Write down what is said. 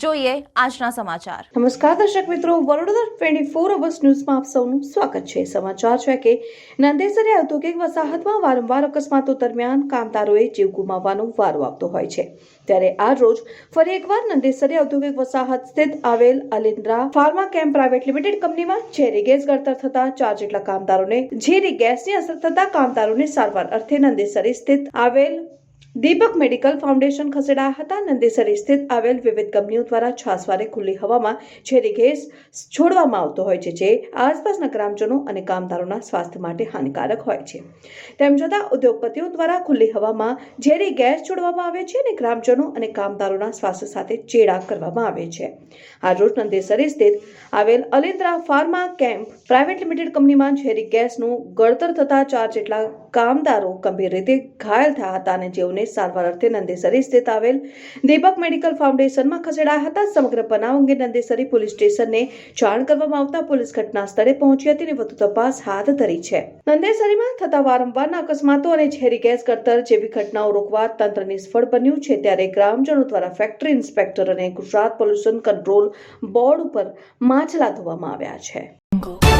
જોઈએ આજના સમાચાર. નમસ્કાર દર્શક મિત્રો, વડોદરા ટ્વેન્ટી ફોર અવર્સ ન્યૂઝમાં આપ સૌનું સ્વાગત છે. સમાચાર છે કે નંદેસરી ઔદ્યોગિક વસાહતમાં વારંવાર અકસ્માતો દરમિયાન કામદારોએ જીવ ગુમાવવાનો વારો આવતો હોય છે. ત્યારે આ રોજ ફરી એકવાર નંદેસરી ઔદ્યોગિક વસાહત સ્થિત આવેલ Alindra pharma camp private limited કંપનીમાં ઝેરી ગેસ ગળતર થતા ચાર જેટલા કામદારોને ઝેરી ગેસની અસર થતા કામદારોને સારવાર અર્થે નંદેસરી સ્થિત આવેલ દીપક મેડિકલ ફાઉન્ડેશન ખસેડાયા હતા. નંદેસરી સ્થિત આવેલ વિવિધ કંપનીઓ દ્વારા છાસવારે ખુલ્લી હવામાં ઝેરી ગેસ છોડવામાં આવતો હોય છે, જે આસપાસના ગ્રામજનો અને કામદારોના સ્વાસ્થ્ય માટે હાનિકારક હોય છે. તેમ છતાં, ઉદ્યોગપતિઓ દ્વારા ખુલ્લી હવામાં ઝેરી ગેસ છોડવામાં આવે છે અને ગ્રામજનો અને કામદારોના સ્વાસ્થ્ય સાથે ચેડા કરવામાં આવે છે. આજરોજ નંદેસરી સ્થિત આવેલ Alindra pharma camp private limited કંપનીમાં ઝેરી ગેસનું ગળતર થતા ચાર જેટલા કામદારો ગંભીર રીતે ઘાયલ થયા હતા અને જેઓને સારવાર અર્થે નંદેસરી સ્થિત આવેલ દીપક મેડિકલ ફાઉન્ડેશનમાં ખસેડાયા હતા. સમગ્ર બનાવ અંગે નંદેસરી પોલીસ સ્ટેશનને જાણ કરવામાં આવતા પોલીસ ઘટના સ્થળે પહોંચી હતી અને વધુ તપાસ હાથ ધરી છે. નંદેસરીમાં થતા વારંવારના અકસ્માતો અને ઝેરી ગેસ કરતર જેવી ઘટનાઓ રોકવા તંત્ર નિષ્ફળ બન્યું છે ત્યારે ગ્રામજનો દ્વારા ફેક્ટરી ઇન્સ્પેક્ટર અને ગુજરાત પોલ્યુશન કંટ્રોલ બોર્ડ ઉપર માછલા ધોવામાં આવ્યા છે.